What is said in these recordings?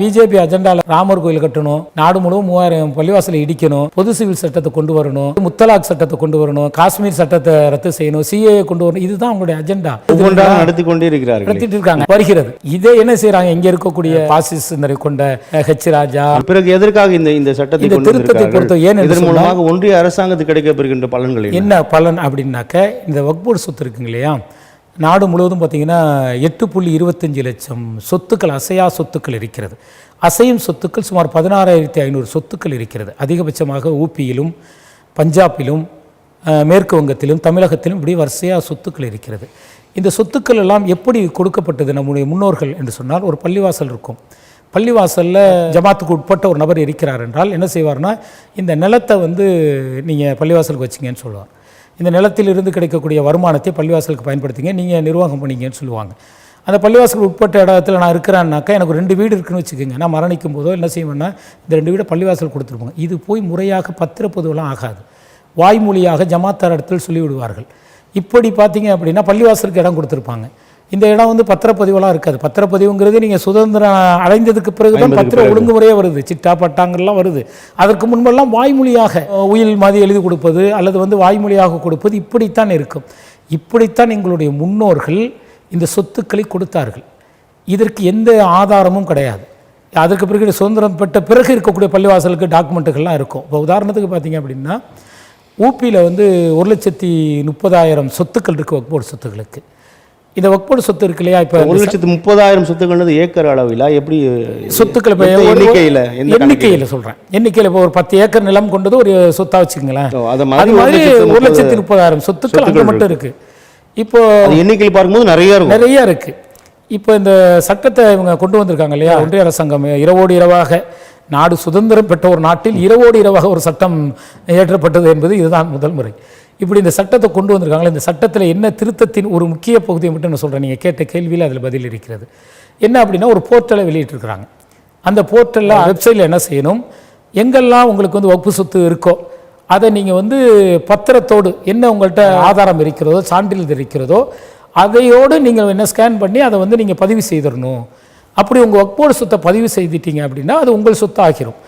BJP அஜெண்டால Ramar கோயில் கட்டணும். நாடு முழுவதும் மூவாயிரம் பள்ளிவாசலை இடிக்கணும். பொது சிவில் சட்டத்தை கொண்டு வரணும். முத்தலாக் சட்டத்தை கொண்டு வரணும். காஷ்மீர் சட்டத்தை ரத்து செய்யணும். சிஏ கொண்டு வரணும். இதுதான் அவங்களுடைய அஜெண்டா நடத்தி கொண்டே இருக்கிறார்கள். நடத்திட்டு இருக்காங்க. வருகிறது. இதை என்ன செய்றாங்க? இங்க இருக்கக்கூடிய பாசிஸ் கொண்ட ஹெச் ராஜா. பிறகு எதற்காக இந்த இந்த சட்டத்தை இந்த திருத்தத்தை? பொறுத்த ஏன் இதன் மூலமாக ஒன்றிய அரசாங்கத்துக்கு கிடைக்கப்பெறுகின்ற பலன்கள் என்ன? என்ன பலன் அப்படின்னாக்க இந்த வக்போர்டு சொத்து இருக்குங்க இல்லையா? நாடு முழுவதும் பார்த்தீங்கன்னா எட்டு புள்ளி இருபத்தஞ்சு லட்சம் சொத்துக்கள் அசையா சொத்துக்கள் இருக்கிறது. அசையும் சொத்துக்கள் சுமார் பதினாறாயிரத்தி ஐநூறு சொத்துக்கள் இருக்கிறது. அதிகபட்சமாக ஊபியிலும் பஞ்சாபிலும் மேற்கு வங்கத்திலும் தமிழகத்திலும் இப்படி வரிசையாக சொத்துக்கள் இருக்கிறது. இந்த சொத்துக்கள் எல்லாம் எப்படி கொடுக்கப்பட்டது நம்முடைய முன்னோர்கள் என்று சொன்னால் ஒரு பள்ளிவாசல் இருக்கும். பள்ளிவாசலில் ஜமாத்துக்கு உட்பட்ட ஒரு நபர் இருக்கிறார் என்றால் என்ன செய்வார்னா இந்த நிலத்தை வந்து நீங்கள் பள்ளிவாசலுக்கு வச்சிங்கன்னு சொல்லுவார். இந்த நிலத்தில் இருந்து கிடைக்கக்கூடிய வருமானத்தை பள்ளிவாசலுக்கு பயன்படுத்திங்க நீங்கள் நிர்வாகம் பண்ணீங்கன்னு சொல்லுவாங்க. அந்த பள்ளிவாசலுக்கு உட்பட்ட இடத்துல நான் இருக்கிறேன்னாக்கா எனக்கு ஒரு ரெண்டு வீடு இருக்குன்னு வச்சுக்கோங்க. நான் மரணிக்கும் போதோ என்ன செய்வேன்னா இந்த ரெண்டு வீடை பள்ளிவாசல் கொடுத்துருப்பாங்க இது போய் முறையாக பத்திரப்பதுவெல்லாம் ஆகாது. வாய்மொழியாக ஜமாத்தார் இடத்தில் சொல்லிவிடுவார்கள். இப்படி பார்த்தீங்க அப்படின்னா பள்ளிவாசலுக்கு இடம் கொடுத்துருப்பாங்க. இந்த இடம் வந்து பத்திரப்பதிவெல்லாம் இருக்காது. பத்திரப்பதிவுங்கிறது நீங்கள் சுதந்திரம் அடைந்ததுக்கு பிறகு தான் பத்திர ஒழுங்குமுறையே வருது. சிட்டா பட்டாங்கள்லாம் வருது. அதற்கு முன்பெல்லாம் வாய்மொழியாக உயில் மாதிரி எழுதி கொடுப்பது அல்லது வந்து வாய்மொழியாக கொடுப்பது இப்படித்தான் இருக்கும். இப்படித்தான் எங்களுடைய முன்னோர்கள் இந்த சொத்துக்களை கொடுத்தார்கள். இதற்கு எந்த ஆதாரமும் கிடையாது. அதற்கு பிறகு சுதந்திரம் பெற்ற பிறகு இருக்கக்கூடிய பள்ளிவாசலுக்கு டாக்குமெண்ட்டுகள்லாம் இருக்கும். இப்போ உதாரணத்துக்கு பார்த்தீங்க அப்படின்னா ஊபியில் வந்து ஒரு லட்சத்தி முப்பதாயிரம் சொத்துக்கள் இருக்குது வக்போர்டு சொத்துக்களுக்கு. இந்த வக்போர்டு சொத்து இருக்கு இல்லையா? இப்போ ஒரு லட்சத்து முப்பதாயிரம் சொத்துக்கள்ன்றது ஏக்கர் அளவில்? எப்படி சொத்துக்கள் இப்போ எண்ணிக்கையில? எண்ணிக்கையில் சொல்கிறேன் எண்ணிக்கையில் இப்போ ஒரு பத்து ஏக்கர் நிலம் கொண்டது ஒரு சொத்தா வச்சுக்கோங்களேன். அதை மாதிரி ஒரு லட்சத்து முப்பதாயிரம் சொத்துக்கள் அங்கே மட்டும் இருக்கு. இப்போ எண்ணிக்கையில் பார்க்கும்போது நிறைய இருக்கும். நிறைய இருக்கு. இப்போ இந்த சட்டத்தை இவங்க கொண்டு வந்திருக்காங்க இல்லையா? ஒன்றிய அரசாங்கம் இரவோடு இரவாக நாடு சுதந்திரம் பெற்ற ஒரு நாட்டில் இரவோடு இரவாக ஒரு சட்டம் இயற்றப்பட்டது என்பது இதுதான் முதல் முறை. இப்படி இந்த சட்டத்தை கொண்டு வந்திருக்காங்களே இந்த சட்டத்தில் என்ன திருத்தத்தின் ஒரு முக்கிய பகுதியை மட்டும் நான் சொல்கிறேன் நீங்கள் கேட்ட கேள்வியில் அதில் பதில் இருக்கிறது. என்ன அப்படின்னா ஒரு போர்ட்டலை வெளியிட்டிருக்கிறாங்க. அந்த போர்ட்டலில் வெப்சைட்டில் என்ன செய்யணும்? எங்கெல்லாம் உங்களுக்கு வந்து வகுப்பு சொத்து இருக்கோ அதை நீங்கள் வந்து பத்திரத்தோடு என்ன உங்கள்கிட்ட ஆதாரம் இருக்கிறதோ சான்றிதழ் இருக்கிறதோ அதையோடு நீங்கள் என்ன ஸ்கேன் பண்ணி அதை வந்து நீங்கள் பதிவு செய்திடணும். அப்படி உங்கள் வக்போர்டு சொத்தை பதிவு செய்துட்டீங்க அப்படின்னா அது உங்கள் சொத்து ஆகிரும்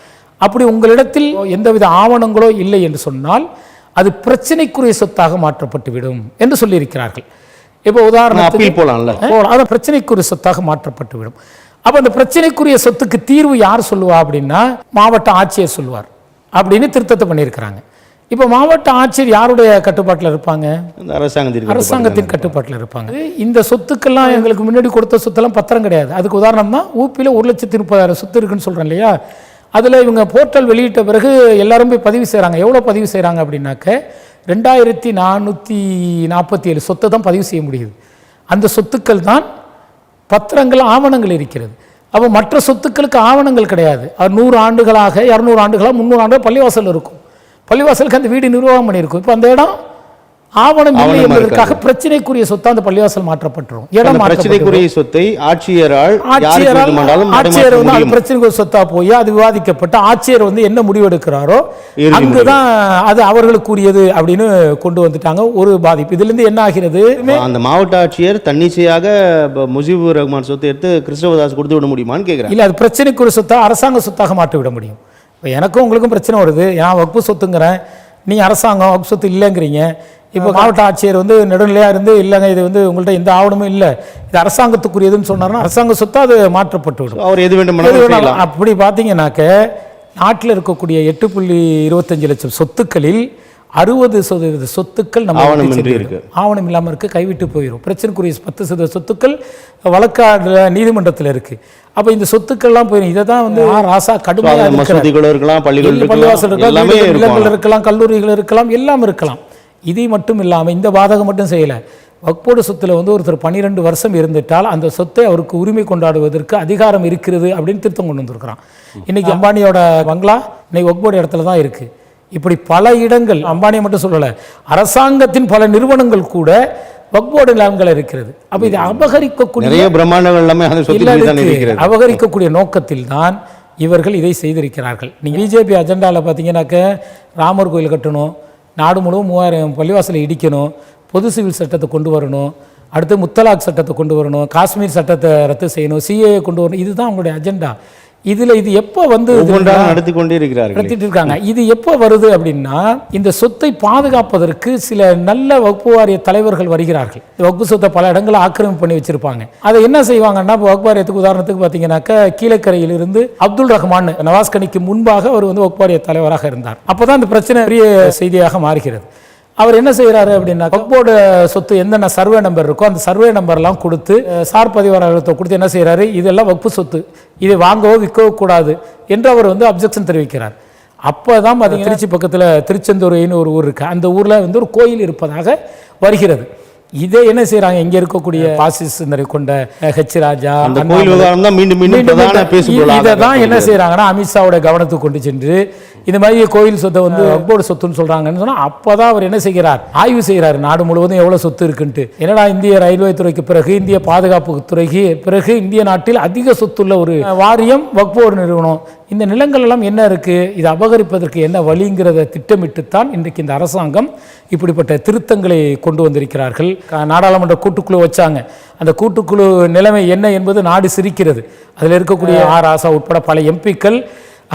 அப்படி உங்களிடத்தில் எந்தவித ஆவணங்களோ இல்லை என்று சொன்னால் அது பிரச்சனைக்குரிய சொத்தாக மாற்றப்பட்டுவிடும் என்று சொல்லியிருக்கிறார்கள். இப்போ உதாரணத்துக்கு அப்பீல் போலாம்ல? போகலாம் அது பிரச்சனைக்குரிய சொத்தாக மாற்றப்பட்டுவிடும். அப்போ அந்த பிரச்சனைக்குரிய சொத்துக்கு தீர்வு யார் சொல்லுவா அப்படின்னா மாவட்ட ஆட்சியர் சொல்லுவார் அப்படின்னு திருத்தத்தை பண்ணியிருக்கிறாங்க. இப்போ மாவட்ட ஆட்சியர் யாருடைய கட்டுப்பாட்டில் இருப்பாங்க? அந்த அரசாங்கத்திற்கு அரசாங்கத்தின் கட்டுப்பாட்டில் இருப்பாங்க. இந்த சொத்துக்கெல்லாம் எங்களுக்கு முன்னாடி கொடுத்த சொத்தெல்லாம் பத்திரம் கிடையாது. அதுக்கு உதாரணம் தான் ஊப்பியில் ஒரு லட்சத்தி முப்பதாயிரம் சொத்து இருக்குன்னு சொல்கிறேன் இல்லையா? அதில் இவங்க போர்ட்டல் வெளியிட்ட பிறகு எல்லாரும் போய் பதிவு செய்கிறாங்க எவ்வளோ பதிவு செய்கிறாங்க அப்படின்னாக்க ரெண்டாயிரத்தி நானூற்றி நாற்பத்தி ஏழு சொத்தை தான் பதிவு செய்ய முடியுது. அந்த சொத்துக்கள் தான் பத்திரங்கள் ஆவணங்கள் இருக்கிறது. அப்போ மற்ற சொத்துக்களுக்கு ஆவணங்கள் கிடையாது. அது நூறு ஆண்டுகளாக இரநூறு ஆண்டுகளாக முந்நூறு ஆண்டுகள் பள்ளிவாசல் இருக்கும். பள்ளிவாசலுக்கு அந்த வீடு நிர்வாகம் பண்ணியிருக்கும். இப்போ அந்த இடம் ஆவணம் இல்லை என்பதற்காக பிரச்சனைக்குரிய சொத்தா அந்த பள்ளிவாசல் மாற்றப்பட்டுரும். இடம். பிரச்சனைக்குரிய சொத்தை ஆட்சியரால் ஆட்சியரால் ஆட்சியர் வந்து அது முடியும் பிரச்சனைக்கு சொத்தா போய் அது விவாதிக்கப்பட்டு ஆட்சியர் வந்து என்ன முடிவெடுக்கிறாரோ அங்குதான் அது அவர்களுக்குரியது அப்படின்னு கொண்டு வந்துட்டாங்க. ஒரு பாதிப்பு. இதுல இருந்து என்ன ஆகிறது? அந்த மாவட்ட ஆட்சியர் தன்னிச்சையாக முஜிபுர் ரஹ்மான் சொத்தை எடுத்து கிறிஸ்தவதாஸ் கொடுத்து விட முடியுமான்னு கேட்குறேன் இல்ல அது பிரச்சனைக்குரிய சொத்தா அரசாங்க சொத்தாக மாற்றி விட முடியும். இப்போ எனக்கும் உங்களுக்கும் பிரச்சனை வருது. நான் வகுப்பு சொத்துங்கிறேன். நீங்க அரசாங்கம் வகுப்பு சொத்து இல்லைங்கிறீங்க. இப்போ மாவட்ட ஆட்சியர் வந்து நடுநிலையா இருந்து இல்லைங்க இது வந்து உங்கள்ட்ட எந்த ஆவணமும் இல்லை. இது அரசாங்கத்துக்குரியதுன்னு சொன்னாருன்னா அரசாங்க சொத்தா அது மாற்றப்பட்டு விடும் அவர் எது. செய்யலாம். அப்படி பார்த்தீங்கன்னாக்க நாட்டில் இருக்கக்கூடிய எட்டு புள்ளி இருபத்தஞ்சு லட்சம் சொத்துக்களில் அறுபது சதவீத சொத்துக்கள் நம்ம சென்றுவிடும். இருக்கு. ஆவணம் இல்லாமல் இருக்கு கைவிட்டு போயிடும் பிரச்சனைக்குரிய பத்து சதவீத சொத்துக்கள் வழக்காடுல நீதிமன்றத்தில் இருக்கு. அப்போ இந்த சொத்துக்கள்லாம் போயிடும் இதை தான் வந்து. ராசா கடுமையாக மசூதிகளும் இருக்கலாம் பள்ளிகள் பள்ளிவாசல் இருக்கலாம் இல்லங்கள் இருக்கலாம் கல்லூரிகள் இருக்கலாம் எல்லாம் இருக்கலாம். இதை மட்டும் இல்லாமல் இந்த பாதகம் மட்டும் செய்யல. வக்போடு சொத்துல வந்து ஒருத்தர் பன்னிரெண்டு வருஷம் இருந்துட்டால் அந்த சொத்தை அவருக்கு உரிமை கொண்டாடுவதற்கு அதிகாரம் இருக்கிறது அப்படின்னு திருத்தம் கொண்டு வந்திருக்கிறான். இன்னைக்கு அம்பானியோட பங்களா இன்னைக்கு வக்போர்டு இடத்துல தான் இருக்கு. இப்படி பல இடங்கள் அம்பானியை மட்டும் சொல்லலை அரசாங்கத்தின் பல நிறுவனங்கள் கூட வக்போர்டு நிலங்கள் இருக்கிறது. அப்ப இதை அபகரிக்கக்கூடிய பிரம்மாண்டங்கள் எல்லாமே அபகரிக்கக்கூடிய நோக்கத்தில் தான் இவர்கள் இதை செய்திருக்கிறார்கள். நீங்கள் பிஜேபி அஜெண்டாவில் பார்த்தீங்கன்னாக்க ராமர் கோயில் கட்டணும் நாடு முழுவதும் மூவாயிரம் பள்ளிவாசலை இடிக்கணும் பொது சிவில் சட்டத்தை கொண்டு வரணும் அடுத்து முத்தலாக் சட்டத்தை கொண்டு வரணும் காஷ்மீர் சட்டத்தை ரத்து செய்யணும் சிஏ கொண்டு வரணும் இதுதான் அவங்களுடைய அஜெண்டா. இதுல இது எப்போ வந்து நடத்தி கொண்டே இருக்கிறார்கள். நடத்திட்டு இருக்காங்க. இது எப்போ வருது அப்படின்னா இந்த சொத்தை பாதுகாப்பதற்கு சில நல்ல வகுப்பு வாரிய தலைவர்கள் வருகிறார்கள். இந்த வகுப்பு சொத்தை பல இடங்களில் ஆக்கிரமிப்பு பண்ணி வச்சிருப்பாங்க. அதை என்ன செய்வாங்கன்னா இப்போ வகுப்பு வாரியத்துக்கு உதாரணத்துக்கு பார்த்தீங்கன்னாக்கா கீழக்கரையிலிருந்து அப்துல் ரஹ்மான் நவாஸ் கனிக்கு முன்பாக அவர் வந்து வகுப்பு வாரிய தலைவராக இருந்தார். அப்பதான் இந்த பிரச்சனை பெரிய செய்தியாக மாறுகிறது. அவர் என்ன செய்கிறாரு அப்படின்னா வக்போர்டு சொத்து என்னென்ன சர்வே நம்பர் இருக்கோ அந்த சர்வே நம்பர்லாம் கொடுத்து சார் பதிவாளர்களை கொடுத்து என்ன செய்கிறாரு இதெல்லாம் வக்பு சொத்து. இதை வாங்கவோ விற்கவோ கூடாது என்று அவர் வந்து அப்ஜெக்ஷன் தெரிவிக்கிறார். அப்போ தான் பார்த்தீங்கன்னா திருச்சி பக்கத்தில் திருச்செந்தூர்னு ஒரு ஊர் இருக்கு. அந்த ஊரில் வந்து ஒரு கோயில் இருப்பதாக வருகிறது. இதை என்ன செய்றாங்க? இங்க இருக்கக்கூடிய பாசிஸ் சிந்தனை கொண்ட ஹெச் ராஜா அந்த கோயில் விவகாரம் தான் மீண்டும் மீண்டும் இதை தான் என்ன. செய்றாங்கன்னா அமித்ஷாவோட கவனத்துக்கு கொண்டு சென்று இந்த மாதிரி கோயில் சொத்தை வந்து வக்போர்டு சொத்துன்னு சொல்றாங்கன்னு சொன்னா அப்பதான் அவர் என்ன செய்கிறார்? ஆய்வு செய்கிறார். நாடு முழுவதும் எவ்வளவு சொத்து இருக்குன்ட்டு. என்னடா இந்திய ரயில்வே துறைக்கு பிறகு இந்திய பாதுகாப்பு துறைக்கு பிறகு இந்திய நாட்டில் அதிக சொத்துள்ள ஒரு வாரியம் வக்போர்டு நிறுவனம். இந்த நிலங்கள் எல்லாம் என்ன இருக்கு? இது அபகரிப்பதற்கு என்ன வழிங்கிறத திட்டமிட்டுத்தான் இன்றைக்கு இந்த அரசாங்கம் இப்படிப்பட்ட திருத்தங்களை கொண்டு வந்திருக்கிறார்கள். நாடாளுமன்ற கூட்டுக்குழு வச்சாங்க. அந்த கூட்டுக்குழு நிலைமை என்ன என்பது நாடு சிரிக்கிறது. அதில் இருக்கக்கூடிய ஆர் ஆசா உட்பட பல எம்பிக்கள்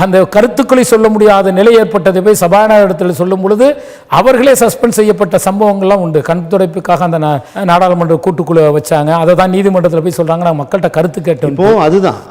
அந்த கருத்துக்களை சொல்ல முடியாத நிலை ஏற்பட்டதை போய் சபாநாயகத்தில் சொல்லும் பொழுது அவர்களே சஸ்பெண்ட் செய்யப்பட்ட சம்பவங்கள்லாம் உண்டு. கண் துடைப்புக்காக அந்த நாடாளுமன்ற கூட்டுக்குழு வச்சாங்க. அதை தான் நீதிமன்றத்தில் போய் சொல்றாங்க. நாங்கள் மக்கள்கிட்ட கருத்து கேட்டோம். அதுதான்.